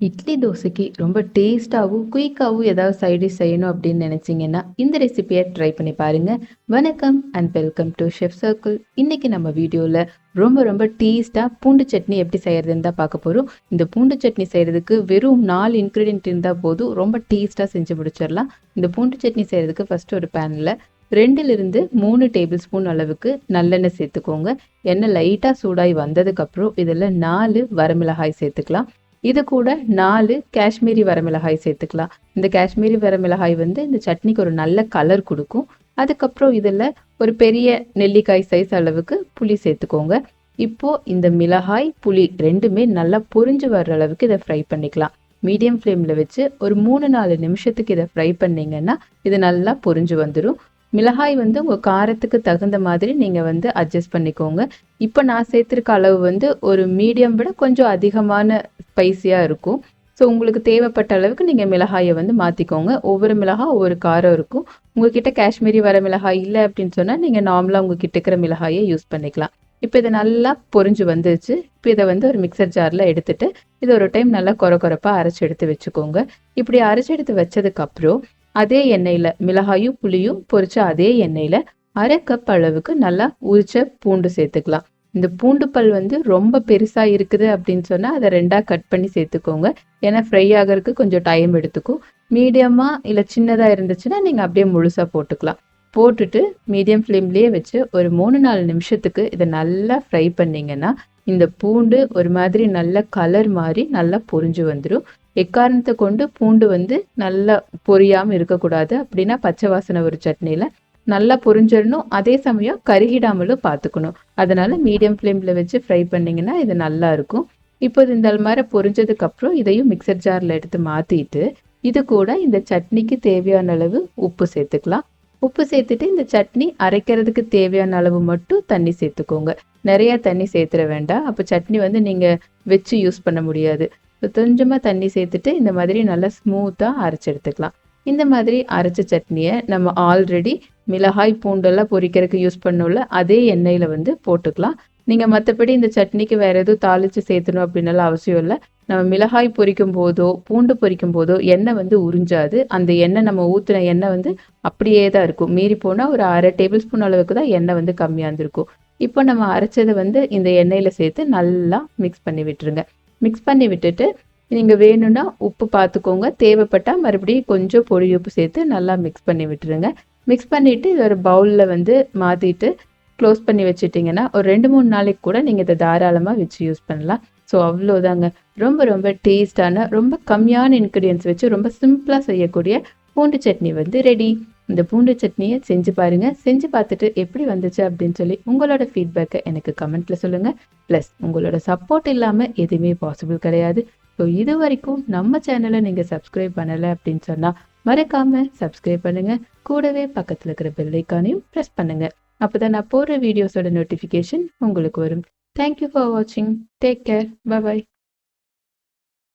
இட்லி தோசைக்கு ரொம்ப டேஸ்ட்டாகவும் குயிக்காகவும் ஏதாவது சைடிஷ் செய்யணும் அப்படின்னு நினச்சிங்கன்னா இந்த ரெசிபியை ட்ரை பண்ணி பாருங்கள் வணக்கம் and welcome to chef circle இன்றைக்கி நம்ம வீடியோவில் ரொம்ப ரொம்ப டேஸ்ட்டாக பூண்டு சட்னி எப்படி செய்கிறதுன்னு தான் பார்க்க போகிறோம் இந்த பூண்டு சட்னி செய்கிறதுக்கு வெறும் நாலு இன்க்ரீடியன்ட் இருந்தால் போதும். ரொம்ப டேஸ்ட்டாக செஞ்சு முடிச்சிடலாம். இந்த பூண்டு சட்னி செய்கிறதுக்கு ஃபஸ்ட்டு ஒரு பேனில் ரெண்டுலேருந்து மூணு டேபிள் ஸ்பூன் அளவுக்கு நல்லெண்ணெய் சேர்த்துக்கோங்க. எண்ணெய் லைட்டாக சூடாகி வந்ததுக்கப்புறம் இதில் நாலு வரமிளகாய் சேர்த்துக்கலாம். இது கூட நாலு காஷ்மீரி வரமிளகாய் சேர்த்துக்கலாம். இந்த காஷ்மீரி வரமிளகாய் வந்து இந்த சட்னிக்கு ஒரு நல்ல கலர் கொடுக்கும். அதுக்கப்புறம் இதில் ஒரு பெரிய நெல்லிக்காய் சைஸ் அளவுக்கு புளி சேர்த்துக்கோங்க. இப்போ இந்த மிளகாய் புளி ரெண்டுமே நல்லா பொரிஞ்சு வர்ற அளவுக்கு இதை ஃப்ரை பண்ணிக்கலாம். மீடியம் ஃப்ளேமில் வச்சு ஒரு மூணு நாலு நிமிஷத்துக்கு இதை ஃப்ரை பண்ணிங்கன்னா இது நல்லா பொரிஞ்சு வந்துடும் மிளகாய் வந்து உங்கள் காரத்துக்கு தகுந்த மாதிரி நீங்கள் வந்து அட்ஜஸ்ட் பண்ணிக்கோங்க. இப்போ நான் சேர்த்துருக்க அளவு வந்து ஒரு மீடியம் விட கொஞ்சம் அதிகமான ஸ்பைஸியாக இருக்கும். ஸோ உங்களுக்கு தேவைப்பட்ட அளவுக்கு நீங்கள் மிளகாயை வந்து மாற்றிக்கோங்க ஒவ்வொரு மிளகாய் ஒவ்வொரு காரம் இருக்கும். உங்ககிட்ட காஷ்மீரி வர மிளகாய் இல்லை அப்படின்னு சொன்னால் நீங்கள் நார்மலாக உங்ககிட்ட இருக்கிற மிளகாயை யூஸ் பண்ணிக்கலாம். இப்போ இதை நல்லா பொரிஞ்சு வந்துருச்சு. இப்போ இதை வந்து ஒரு மிக்சர் ஜாரில் எடுத்துட்டு இது ஒரு டைம் நல்லா கொர கொரப்பாக அரைச்சி எடுத்து வச்சுக்கோங்க. இப்படி அரைச்சி எடுத்து வச்சதுக்கப்புறம் அதே எண்ணெயில் மிளகாயும் புளியும் பொறிச்ச அதே எண்ணெயில் அரை கப் அளவுக்கு நல்லா உரிச்ச பூண்டு சேர்த்துக்கலாம். இந்த பூண்டு பல் வந்து ரொம்ப பெருசாக இருக்குது அப்படின்னு சொன்னால் அதை ரெண்டாக கட் பண்ணி சேர்த்துக்கோங்க. ஏன்னா ஃப்ரை ஆகிறதுக்கு கொஞ்சம் டைம் எடுத்துக்கும். மீடியமாக இல்லை சின்னதாக இருந்துச்சுன்னா நீங்கள் அப்படியே முழுசாக போட்டுக்கலாம். போட்டுட்டு மீடியம் ஃப்ளேம்லேயே வச்சு ஒரு மூணு நாலு நிமிஷத்துக்கு இதை நல்லா ஃப்ரை பண்ணிங்கன்னா இந்த பூண்டு ஒரு மாதிரி நல்ல கலர் மாதிரி நல்லா பொரிஞ்சு வந்துடும் எக்காரணத்தை கொண்டு பூண்டு வந்து நல்லா பொரியாமல் இருக்கக்கூடாது. அப்படின்னா பச்சை வாசனை ஒரு சட்னியில் நல்லா பொரிஞ்சிடணும். அதே சமயம் கருகிடாமலும் பார்த்துக்கணும். அதனால மீடியம் ஃப்ளேமில் வச்சு ஃப்ரை பண்ணிங்கன்னா இது நல்லா இருக்கும். இப்போது இந்த மாதிரி பொரிஞ்சதுக்கப்புறம் இதையும் மிக்சர் ஜாரில் எடுத்து மாற்றிட்டு இது கூட இந்த சட்னிக்கு தேவையான அளவு உப்பு சேர்த்துக்கலாம். உப்பு சேர்த்துட்டு இந்த சட்னி அரைக்கிறதுக்கு தேவையான அளவு மட்டும் தண்ணி சேர்த்துக்கோங்க. நிறைய தண்ணி சேர்த்துட வேண்டாம். அப்போ சட்னி வந்து நீங்கள் வச்சு யூஸ் பண்ண முடியாது. கொஞ்சமாக தண்ணி சேர்த்துட்டு இந்த மாதிரி நல்லா ஸ்மூத்தாக அரைச்சி எடுத்துக்கலாம். இந்த மாதிரி அரைச்ச சட்னியை நம்ம ஆல்ரெடி மிளகாய் பூண்டெல்லாம் பொரிக்கிறதுக்கு யூஸ் பண்ணோம்ல அதே எண்ணெயில் வந்து போட்டுக்கலாம். நீங்கள் மற்றபடி இந்த சட்னிக்கு வேறு எதுவும் தாளித்து சேர்த்தணும் அப்படின்னாலும் அவசியம் இல்லை. நம்ம மிளகாய் பொரிக்கும் போதோ பூண்டு பொரிக்கும் போதோ எண்ணெய் வந்து உறிஞ்சாது. அந்த எண்ணெய் நம்ம ஊற்றின எண்ணெய் வந்து அப்படியே தான் இருக்கும். மீறி போனால் ஒரு அரை டேபிள் ஸ்பூன் அளவுக்கு தான் எண்ணெய் வந்து கம்மியாக இருந்திருக்கும். இப்போ நம்ம அரைச்சதை வந்து இந்த எண்ணெயில் சேர்த்து நல்லா மிக்ஸ் பண்ணி விட்டுருங்க. மிக்ஸ் பண்ணி விட்டுட்டு நீங்கள் வேணும்னா உப்பு பார்த்துக்கோங்க தேவைப்பட்டால் மறுபடியும் கொஞ்சம் பொடி உப்பு சேர்த்து நல்லா மிக்ஸ் பண்ணி விட்டுருங்க. மிக்ஸ் பண்ணிவிட்டு இது ஒரு பவுலில் வந்து மாற்றிட்டு க்ளோஸ் பண்ணி வச்சுட்டிங்கன்னா ஒரு ரெண்டு மூணு நாளைக்கு கூட நீங்கள் இதை தாராளமாக வச்சு யூஸ் பண்ணலாம். ஸோ அவ்வளோதாங்க ரொம்ப ரொம்ப டேஸ்டான ரொம்ப கம்மியான இன்க்ரீடியன்ஸ் வச்சு ரொம்ப சிம்பிளாக செய்யக்கூடிய பூண்டு சட்னி வந்து ரெடி இந்த பூண்டு சட்னியை செஞ்சு பாருங்கள் செஞ்சு பார்த்துட்டு எப்படி வந்துச்சு அப்படின்னு சொல்லி உங்களோட ஃபீட்பேக்கை எனக்கு கமெண்ட்டில் சொல்லுங்கள் ப்ளஸ் உங்களோட சப்போர்ட் இல்லாமல் எதுவுமே பாசிபிள் கிடையாது. ஸோ இது வரைக்கும் நம்ம சேனலை நீங்கள் சப்ஸ்கிரைப் பண்ணலை அப்படின்னு சொன்னால் மறக்காமல் சப்ஸ்கிரைப் பண்ணுங்கள் கூடவே பக்கத்தில் இருக்கிற பெல்லைக்கானையும் ப்ரெஸ் பண்ணுங்கள் அப்போ தான் நான் போடுற வீடியோஸோட நோட்டிஃபிகேஷன் உங்களுக்கு வரும். தேங்க்யூ ஃபார் வாட்சிங் டேக் கேர் பாய்